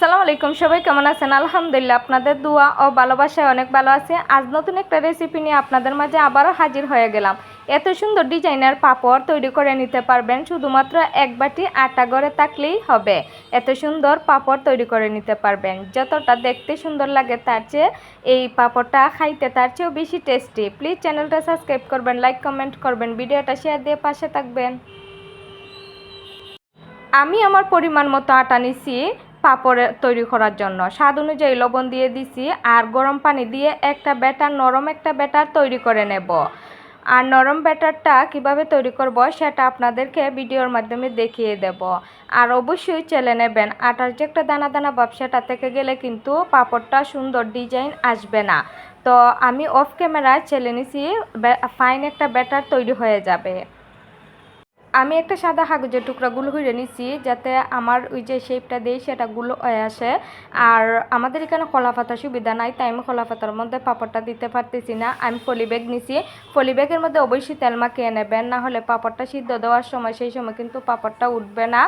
আসসালামু আলাইকুম সবাই, কেমন আছেন? আলহামদুলিল্লাহ, আপনাদের দোয়া ও ভালোবাসায় অনেক ভালো আছে। আজ নতুন একটা রেসিপি নিয়ে আপনাদের মাঝে আবারও হাজির হয়ে গেলাম। এত সুন্দর ডিজাইনের পাপড় তৈরি করে নিতে পারবেন, শুধুমাত্র এক বাটি আটা গড়ে থাকলেই হবে। এত সুন্দর পাপড় তৈরি করে নিতে পারবেন। যতটা দেখতে সুন্দর লাগে তার চেয়ে এই পাপড়টা খাইতে তার চেয়েও বেশি টেস্টি প্লিজ চ্যানেলটা সাবস্ক্রাইব করবেন লাইক কমেন্ট করবেন ভিডিওটা শেয়ার দিয়ে পাশে থাকবেন। আমি আমার পরিমাণ মতো আটা নিছি। পাপড় তৈরি করার জন্য। স্বাদ অনুযায়ী লবণ দিয়ে দিছি আর গরম পানি দিয়ে একটা ব্যাটার, নরম একটা ব্যাটার তৈরি করে নেব। আর নরম ব্যাটারটা কীভাবে তৈরি করব সেটা আপনাদেরকে ভিডিওর মাধ্যমে দেখিয়ে দেব। আর অবশ্যই চেলে নেবেন। আটার যে একটা দানা দানা ভাব সেটা থেকে গেলে কিন্তু পাপড়টা সুন্দর ডিজাইন আসবে না। তো আমি অফ ক্যামেরায় চেলে নিছি ফাইন একটা ব্যাটার তৈরি হয়ে যাবে। আমি একটা সাদা কাগজের টুকরাগুলো হইরে নিছি, যাতে আমার ওই যে শেপটা দিই সেটা গুলো হয়ে আসে। আর আমাদের এখানে কলা পাতা সুবিধা নাই, তাই আমি কলা পাতার মধ্যে পাপড়টা দিতে পারতেছি না। আমি পলি ব্যাগ নিছি। পলি ব্যাগের মধ্যে অবশ্যই তেল মাখিয়ে নেবেন, না হলে পাপড়টা সিদ্ধ দেওয়ার সময় সেই সময় কিন্তু পাপড়টা উঠবে না।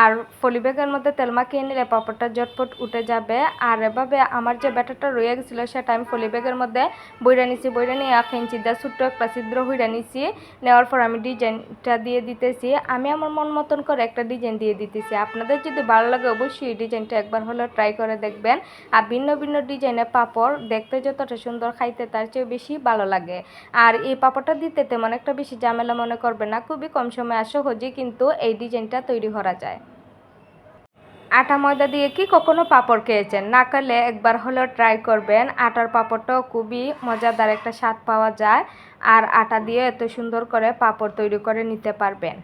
আর পলি ব্যাগের মধ্যে তেল মাখিয়ে নিলে পাপড়টা জটপট উঠে যাবে। আর এভাবে আমার যে ব্যাটারটা রয়ে গেছিল, সেটা আমি পলি ব্যাগের মধ্যে বইরা নিছি। বইরা নিয়ে এক ইঞ্চি দিয়ে ছোট্ট একটা ছিদ্র হইরা নিছি। নেওয়ার পর আমি ডিজাইনটা দিয়ে দিতেছি। আমি আমার মন মতন করে একটা ডিজাইন দিয়ে দিতেছি। আপনাদের যদি ভালো লাগে অবশ্যই এই ডিজাইনটা একবার হলেও ট্রাই করে দেখবেন। আর ভিন্ন ভিন্ন ডিজাইনের পাপড় দেখতে যতটা সুন্দর, খাইতে তার চেয়ে বেশি ভালো লাগে। আর এই পাপড়টা দিতে তেমন একটা বেশি ঝামেলা মনে করবে না। খুবই কম সময় আর সহজেই কিন্তু এই ডিজাইনটা তৈরি করা যায়। আটা ময়দা দিয়ে কি কখনো পাপড় খেয়েছেন? না করলে একবার হলেও ট্রাই করবেন। আটার পাপড়টাও খুবই মজাদার একটা স্বাদ পাওয়া যায়। আর আটা দিয়ে এত সুন্দর করে পাপড় তৈরি করে নিতে পারবেন।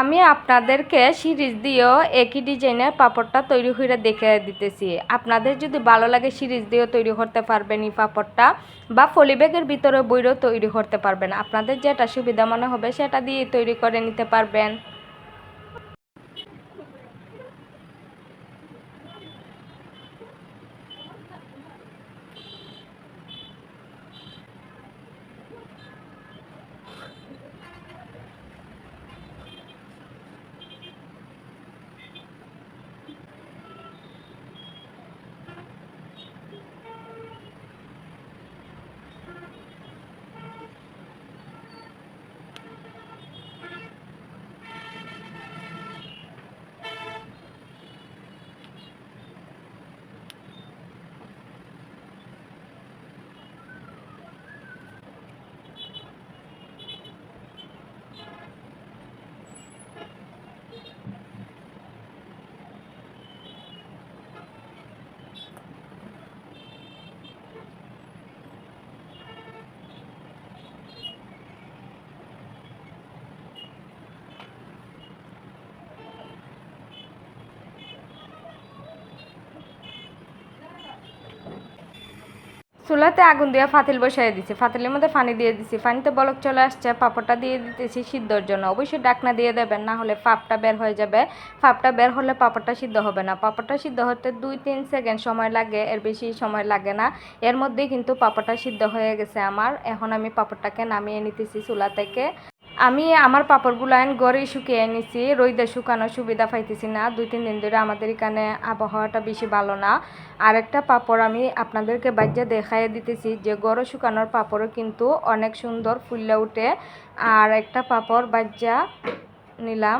আমি আপনাদেরকে সিরিজ দিয়েও একই ডিজাইনের পাপড়টা তৈরি করে দেখে দিতেছি। আপনাদের যদি ভালো লাগে সিরিজ দিয়েও তৈরি করতে পারবেন এই পাপড়টা, বা ফলি ব্যাগের ভিতরে বইরও তৈরি করতে পারবেন। আপনাদের যেটা সুবিধা মনে হবে সেটা দিয়ে তৈরি করে নিতে পারবেন। চুলাতে আগুন দিয়ে ফাতিল বসাই দিছি। ফাতিলের মধ্যে পানি দিয়ে দিছি। পানিতে বলক চলে আসছে, পাপড়টা দিয়ে দিতেছি সিদ্ধর জন্য। অবশ্যই ডাকনা দিয়ে দেবেন, না হলে ফাপটা বের হয়ে যাবে। ফাপটা বের হলে পাপড়টা সিদ্ধ হবে না। পাপড়টা সিদ্ধ হতে দুই তিন সেকেন্ড সময় লাগে, এর বেশি সময় লাগে না। এর মধ্যেই কিন্তু পাপড়টা সিদ্ধ হয়ে গেছে আমার। এখন আমি পাপড়টাকে নামিয়ে নিতেছি চুলা থেকে। আমি আমার পাপড়গুলো আইন গড়ে শুকিয়ে নিছি রোদে শুকানোর সুবিধা পাইতেছি না। দুই, তিন দিন ধরে আমাদের এখানে আবহাওয়াটা বেশি ভালো না। আর একটা পাপড় আমি আপনাদেরকে বাজ্যা দেখাইয়ে দিতেছি যে গড়ে শুকানোর পাপড়ও কিন্তু অনেক সুন্দর ফুললে উঠে। আর একটা পাপড় বাজ্যা নিলাম।